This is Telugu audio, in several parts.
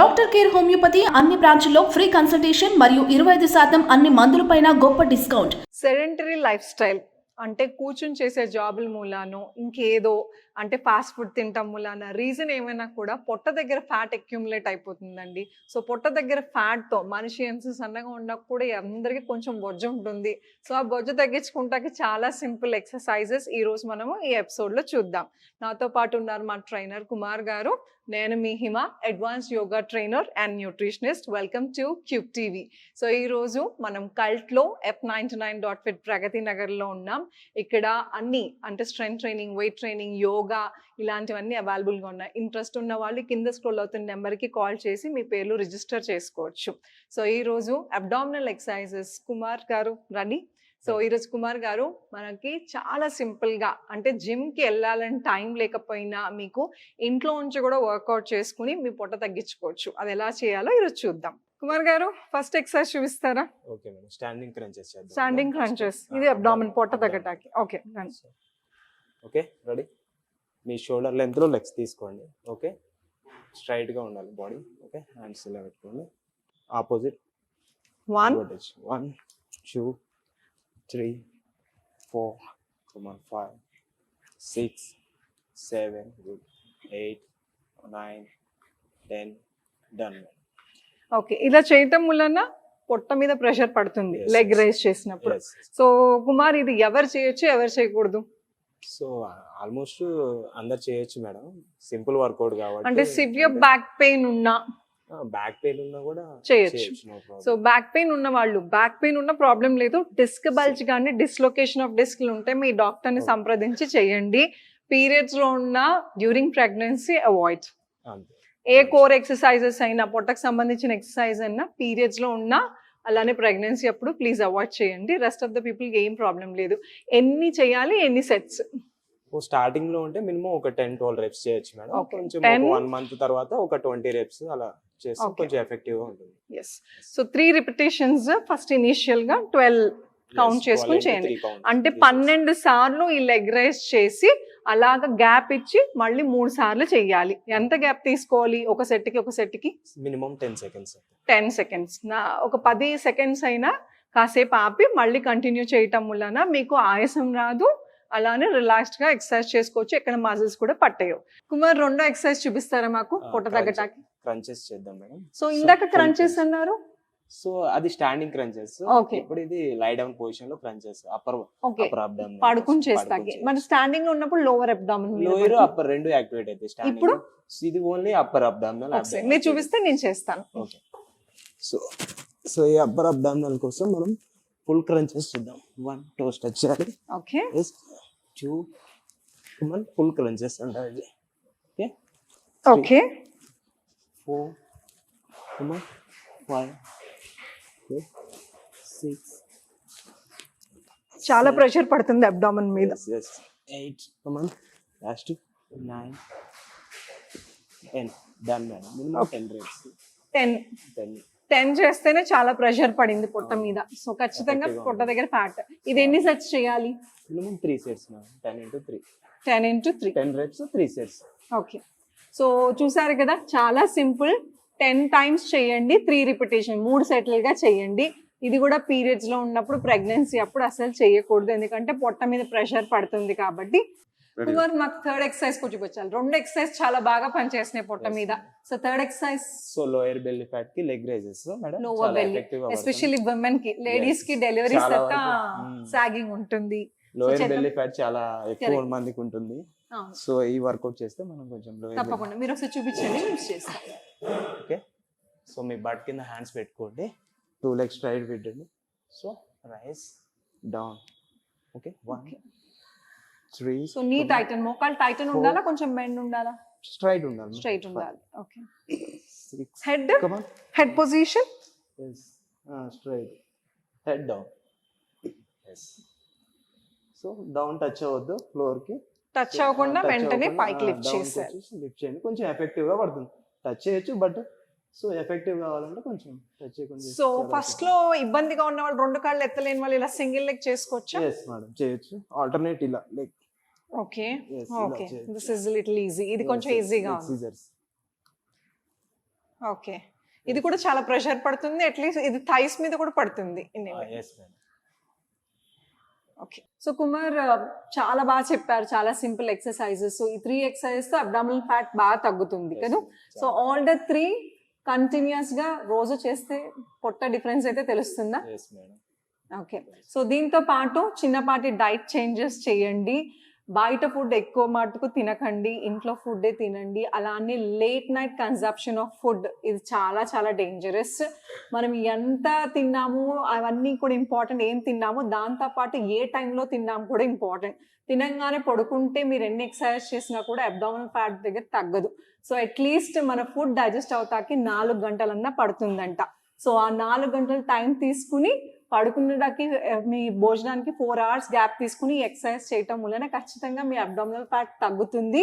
డాక్టర్ కేర్ హోమియోపతి అన్ని బ్రాంచ్ల్లో ఫ్రీ కన్సల్టేషన్ మరియు ఇరవై ఐదు శాతం అన్ని మందులపైన గొప్ప డిస్కౌంట్. సెడెంటరీ లైఫ్ స్టైల్ అంటే కూర్చుని చేసే జాబుల మూలానో ఇంకేదో అంటే ఫాస్ట్ ఫుడ్ తింటాం మూలాన రీజన్ ఏమైనా కూడా పొట్ట దగ్గర ఫ్యాట్ అక్యుములేట్ అయిపోతుందండి. సో పొట్ట దగ్గర ఫ్యాట్తో మనిషి ఎంత సన్నగా ఉన్నా కూడా అందరికీ కొంచెం బొజ్జ ఉంటుంది. సో ఆ బొజ్జ తగ్గించుకుంటాకి చాలా సింపుల్ ఎక్సర్సైజెస్ ఈరోజు మనము ఈ ఎపిసోడ్లో చూద్దాం. నాతో పాటు ఉన్నారు మా ట్రైనర్ కుమార్ గారు. నేను మీ Hima advance yoga trainer and nutritionist. Welcome to cube TV. So ఈ రోజు మనం కల్ట్లో F ninety nine dot fit Pragathi నగర్లో ఉన్నాం. ఇక్కడ అన్ని అంటే strength training weight training yoga ఇలాంటివన్నీ అవైలబుల్గా ఉన్నాయి ఇంట్రెస్ట్ ఉన్న వాళ్ళు కింద స్క్రోల్ అవుతున్న నెంబర్కి కాల్ చేసి మీ పేర్లు రిజిస్టర్ చేసుకోవచ్చు. సో ఈ రోజు అబ్డామినల్ ఎక్సర్సైజెస్ కుమార్ గారు రండి సో ఈరోజు కుమార్ గారు మనకి చాలా సింపుల్గా అంటే జిమ్కి వెళ్ళాలని టైం లేకపోయినా మీకు ఇంట్లో నుంచి కూడా వర్కౌట్ చేసుకుని మీ పొట్ట తగ్గించుకోవచ్చు. అది ఎలా చేయాలో ఈరోజు చూద్దాం. కుమార్ గారు ఫస్ట్ ఎక్సర్సైజ్ చూపిస్తారా? Okay madam standing crunches standing crunches ఇది అబ్డామిన్ పొట్ట తగ్గటానికి. ఓకే ఓకే రెడీ మీ షోల్డర్ లెంత్లో లెగ్స్ తీసుకోండి ఓకే? స్ట్రైట్గా ఉండాలి బాడీ ఓకే? హ్యాండ్స్ ఇలా పెట్టుకోండి. Opposite one one two three four one five six seven good eight nine ten done okay ఇలా చేయటం వలన పొట్ట మీద ప్రెషర్ పడుతుంది లెగ్. రైజ్ చేసినప్పుడు. సో కుమార్ ఇది ఎవరు చేయొచ్చు ఎవరు చేయకూడదు? సో ఆల్మోస్ట్ అందరు చేయొచ్చు మేడం. సింపుల్ వర్కౌట్ కాబట్టి అంటే సివియర్ బ్యాక్ పెయిన్ ఉన్నా బ్యాక్ పెయిన్ ఉన్నా కూడా చేయొచ్చు. సో బ్యాక్ పెయిన్ ఉన్న వాళ్ళు బ్యాక్ పెయిన్ ఉన్న ప్రాబ్లం లేదు. డిస్క్ బల్జ్ కానీ డిస్లొకేషన్ ఆఫ్ డిస్క్లు ఉంటే మీ డాక్టర్ని Okay. సంప్రదించి చేయండి. పీరియడ్స్లో ఉన్న డ్యూరింగ్ ప్రెగ్నెన్సీ అవాయిడ్ ఏ కోర్ ఎక్సర్సైజెస్ అయినా పొట్టకు సంబంధించిన ఎక్సర్సైజ్ అయినా పీరియడ్స్లో ఉన్నా అలానే ప్రెగ్నెన్సీ అప్పుడు ప్లీజ్ అవాయిడ్ చేయండి. రెస్ట్ ఆఫ్ ద పీపుల్కి ఏం ప్రాబ్లం లేదు. ఎన్ని చేయాలి ఎన్ని సెట్స్ స్టార్టింగ్లో ఉంటే మినిమం ఒక టెన్ ట్వెల్వ్ రెప్స్ చేయొచ్చు మేడం. కొంచెం 10 వన్ మంత్ తర్వాత ఒక ట్వంటీ రెప్స్ అలా చేస్తే. కొంచెం ఎఫెక్టివ్గా ఉంటుంది. Yes so three repetitions first ఇనిషియల్గా ట్వెల్వ్ Yes, చేసుకుని 12 into చేయండి. అంటే. పన్నెండు సార్లు ఈ లెగ్ రైజ్ చేసి అలాగ గ్యాప్ ఇచ్చి మళ్ళీ మూడు సార్లు చెయ్యాలి. ఎంత గ్యాప్ తీసుకోవాలి? ఒక set కి ఒక set కి minimum ten seconds. Ten seconds. నా ఒక పది సెకండ్స్ అయినా కాసేపు ఆపి మళ్ళీ కంటిన్యూ చేయటం వలన మీకు ఆయాసం రాదు. అలానే రిలాక్స్డ్గా ఎక్సర్సైజ్ చేసుకోవచ్చు. ఎక్కడ మజిల్స్ కూడా పట్టేయవు. కుమార్ రెండో ఎక్సర్సైజ్ చూపిస్తారా మాకు? పొట్ట. తగ్గటానికి. క్రంచెస్ చేద్దాం మేడం. సో ఇందాక క్రంచెస్. అన్నారు? సో అది స్టాండింగ్ క్రంచెస్. ఇప్పుడు ఇది లై డౌన్ పొజిషన్లో క్రంచెస్ అప్పర్ అప్పర్ అబ్డామ్ పడుకుని చేస్తాకి మన స్టాండింగ్లో ఉన్నప్పుడు లోవర్ అబ్డామిన్ లోయర్ అప్పర్ రెండు యాక్టివేట్ అయితే స్టాండింగ్ ఇప్పుడు? ఇది ఓన్లీ అప్పర్ అబ్డామినల్ మీరు చూపిస్తే నేను చేస్తాను. ఓకే సో సో ఈ అప్పర్ అబ్డామినల్ కోసం మనం ఫుల్ క్రంచెస్ చూద్దాం. వన్ టూ స్టెచ్ చేయాలి okay two one full crunches అంటారు ఇది okay okay four one five six చాలా ప్రెషర్ పడుతుంది అబ్డామిన్ మీద. Eight one last nine ten done madam minimum ten reps ten ten ten చేస్తేనే చాలా ప్రెషర్ పడింది పొట్ట మీద. సో ఖచ్చితంగా పొట్ట దగ్గర ఫ్యాట్ ఇది ఎన్ని సెట్స్ చేయాలి? Minimum three sets ten into three ten into three ten reps three sets okay so చూసారు కదా చాలా సింపుల్. టెన్ టైమ్స్ చేయండి త్రీ రిపిటేషన్ మూడు సెటిల్గా చేయండి. ఇది కూడా పీరియడ్స్లో ఉన్నప్పుడు ప్రెగ్నెన్సీ అప్పుడు అసలు చేయకూడదు. ఎందుకంటే పొట్ట మీద ప్రెషర్ పడుతుంది కాబట్టి. కుమార్ మాకు థర్డ్ ఎక్సర్సైజ్ కొంచెం వచ్చాలి రెండు ఎక్సర్సైజ్ చాలా బాగా పనిచేస్తున్నాయి పొట్ట మీద. So third exercise so lower belly ఫ్యాట్కి leg raises madam lower belly especially ఉమెన్కి. లేడీస్కి డెలివరీ చాలా తర్వాత వరకు, mm. సాగింగ్ ఉంటుంది. లోయర్. బెల్లీ ఫ్యాట్ చాలా ఎక్కువ. మందికి ఉంటుంది. సో ఈ వర్కౌట్ చేస్తే మనం కొంచెం తప్పకుండా. మీరు ఒకసారి చూపించండి చేస్తాం. ఓకే సో మీ బట్ కింద హ్యాండ్స్ పెట్టుకోండి. టూ లెగ్స్ స్ట్రైట్ పెట్టండి. So raise down okay one. Three so knee tighten మోకాలు టైటన్ ఉండాలా? కొంచెం బెండ్ ఉండాలా? స్ట్రైట్ ఉండాలి స్ట్రైట్ ఉండాలి. Okay six head head position yes straight head down yes so down touch అవ్వద్దు ఫ్లోర్కి టచ్ అవ్వకుండా వెంటనే పైకి లిఫ్ట్ చేశారు. లిఫ్ట్ చేయండి. కొంచెం ఎఫెక్టివ్గా పడుతుంది. టచ్ చేయొచ్చు బట్ సో ఎఫెక్టివ్ కావాలంటే కొంచెం టచ్ చేయకుండా సో ఫస్ట్లో ఇబ్బందిగా ఉన్న వాళ్ళు రెండు కాళ్ళు ఎత్తలేని వాళ్ళు ఇలా సింగిల్ లెగ్ చేసుకోవచ్చా? ఎస్ మేడం చేయొచ్చు. ఆల్టర్నేట్ ఇలా like okay Yes, okay. This is little easy ఇది కొంచెం ఈజీగా ఉంది. సీజర్స్ ఓకే ఇది కూడా చాలా ప్రెషర్ పడుతుంది. అట్లీస్ట్ ఇది థైస్ మీద కూడా పడుతుంది. మేడం ఓకే సో కుమార్ చాలా బాగా చెప్పారు. చాలా సింపుల్ ఎక్సర్సైజెస్ సో ఈ త్రీ ఎక్సర్సైజెస్తో అబ్డామినల్ ఫ్యాట్ బాగా తగ్గుతుంది. కదా? సో ఆల్ ద త్రీ కంటిన్యూస్గా రోజు చేస్తే పొట్ట డిఫరెన్స్ అయితే తెలుస్తుందా? ఓకే సో దీంతో పాటు చిన్నపాటి డైట్ చేంజెస్ చేయండి. బయట ఫుడ్ ఎక్కువ మటుకు తినకండి ఇంట్లో ఫుడ్డే తినండి. అలానే late night consumption of food ఇది చాలా చాలా డేంజరస్ మనం ఎంత తిన్నాము అవన్నీ కూడా ఇంపార్టెంట్ ఏం తిన్నామో దాంతోపాటు ఏ టైంలో తిన్నాము కూడా ఇంపార్టెంట్ తినంగానే పడుకుంటే మీరు ఎన్ని ఎక్సర్సైజ్ చేసినా కూడా అబ్డామినల్ ఫ్యాట్ దగ్గర తగ్గదు. సో అట్లీస్ట్ మన ఫుడ్ డైజెస్ట్ అవుతాకి నాలుగు గంటలన్నా పడుతుందంట. సో ఆ నాలుగు గంటలు టైం తీసుకుని పడుకునేటకి మీ భోజనానికి ఫోర్ అవర్స్ గ్యాప్ తీసుకుని ఎక్సర్సైజ్ చేయటం వలన ఖచ్చితంగా మీ అబ్డామినల్ ఫ్యాట్ తగ్గుతుంది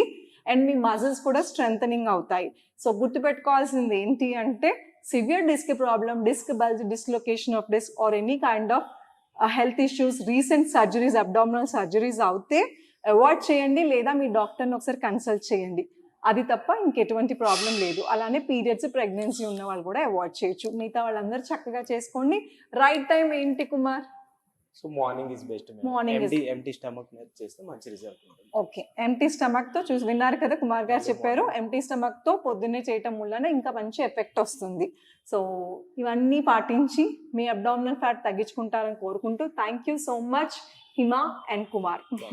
అండ్ మీ మజిల్స్ కూడా స్ట్రెంగ్ అవుతాయి. సో గుర్తుపెట్టుకోవాల్సింది ఏంటి అంటే severe disc problem disc bulge dislocation of disc or any kind of health issues recent surgeries abdominal surgeries అవుతే అవాయిడ్ చేయండి లేదా మీ డాక్టర్ని ఒకసారి కన్సల్ట్ చేయండి. అది తప్ప ఇంకెటువంటి ప్రాబ్లం లేదు. అలానే పీరియడ్స్ ప్రెగ్నెన్సీ ఉన్న వాళ్ళు కూడా అవాయిడ్ చేయొచ్చు. మిగతా వాళ్ళందరూ చక్కగా చేసుకోండి. రైట్ టైం ఏంటి Kumar? So morning is best is- empty empty stomach మీద చేస్తే మంచి రిజల్ట్ ఉంటుంది. ఓకే ఎంటీ స్టమక్తో చూసి విన్నారు కదా కుమార్ గారు చెప్పారు. ఎంటీ స్టమక్తో పొద్దున్నే చేయటం వలన ఇంకా మంచి ఎఫెక్ట్ వస్తుంది. సో ఇవన్నీ పాటించి మీ అబ్డామినల్ ఫ్యాట్ తగ్గించుకుంటారని కోరుకుంటూ thank you so much Hima and Kumar.